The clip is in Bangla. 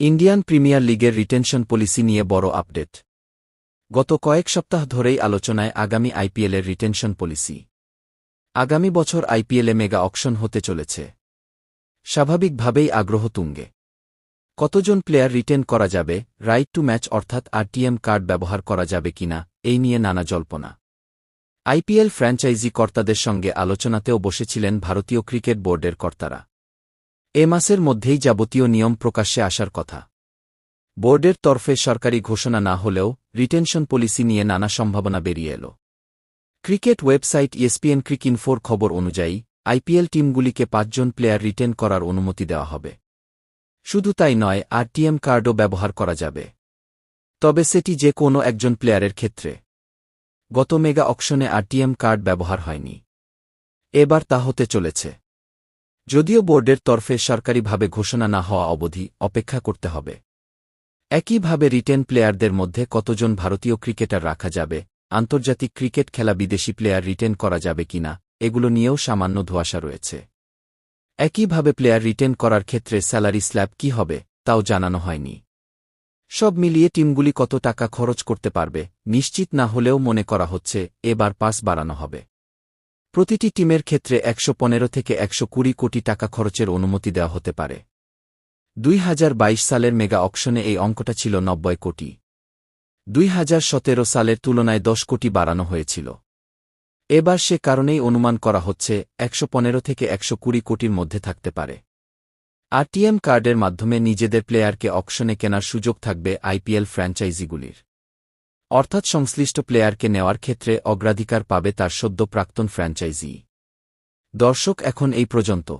ইন্ডিয়ান প্রিমিয়ার লিগের রিটেনশন পলিসি নিয়ে বড় আপডেট। গত কয়েক সপ্তাহ ধরেই আলোচনায় আগামী আইপিএলের রিটেনশন পলিসি। আগামী বছর আইপিএলে মেগা অকশন হতে চলেছে। স্বাভাবিকভাবেই আগ্রহ তুঙ্গে। কতজন প্লেয়ার রিটেন করা যাবে রাইট টু ম্যাচ অর্থাৎ আরটিএম কার্ড ব্যবহার করা যাবে কিনা, এই নিয়ে নানা জল্পনা। আইপিএল ফ্র্যাঞ্চাইজি কর্তাদের সঙ্গে আলোচনাতেও বসেছিলেন ভারতীয় ক্রিকেট বোর্ডের কর্তারা। এ মাসের মধ্যেই যাবতীয় নিয়ম প্রকাশ্যে আসার কথা। বোর্ডের তরফে সরকারি ঘোষণা না হলেও রিটেনশন পলিসি নিয়ে নানা সম্ভাবনা বেরিয়ে এল। ক্রিকেট ওয়েবসাইট ইএসপিএন ক্রিকইনফোর খবর অনুযায়ী, আইপিএল টিমগুলিকে পাঁচজন প্লেয়ার রিটেন করার অনুমতি দেওয়া হবে। শুধু তাই নয়, আরটিএম কার্ডও ব্যবহার করা যাবে। তবে সেটি যে কোনো একজন প্লেয়ারের ক্ষেত্রে। গত মেগা অকশনে আরটিএম কার্ড ব্যবহার হয়নি। এবার তা হতে চলেছে। যদিও বোর্ডের তরফে সরকারিভাবে ঘোষণা না হওয়া অবধি অপেক্ষা করতে হবে। একইভাবে রিটেন প্লেয়ারদের মধ্যে কতজন ভারতীয় ক্রিকেটার রাখা যাবে, আন্তর্জাতিক ক্রিকেট খেলা বিদেশি প্লেয়ার রিটেন করা যাবে কিনা এগুলো নিয়েও সামান্য ধোয়াশা রয়েছে। একইভাবে প্লেয়ার রিটেন করার ক্ষেত্রে স্যালারি স্ল্যাব কি হবে, তাও জানানো হয়নি। সব মিলিয়ে টিমগুলি কত টাকা খরচ করতে পারবে, নিশ্চিত না হলেও মনে করা হচ্ছে, এবার পাস বাড়ানো হবে। প্রতিটি টিমের ক্ষেত্রে একশো পনেরো থেকে একশো কুড়ি কোটি টাকা খরচের অনুমতি দেওয়া হতে পারে। দুই সালের মেগা অকশনে এই অঙ্কটা ছিল নব্বই কোটি। দুই সালের তুলনায় দশ কোটি বাড়ানো হয়েছিল। এবার সে কারণেই অনুমান করা হচ্ছে একশো পনেরো থেকে একশো কুড়ি কোটির মধ্যে থাকতে পারে। আরটিএম কার্ডের মাধ্যমে নিজেদের প্লেয়ারকে অকশনে কেনার সুযোগ থাকবে আইপিএল ফ্র্যাঞ্চাইজিগুলির। অর্থাৎ সংশ্লিষ্ট প্লেয়ারকে নেওয়ার ক্ষেত্রে অগ্রাধিকার পাবে তার সদ্য প্রাক্তন ফ্র্যাঞ্চাইজি। দর্শক, এখন এই পর্যন্ত।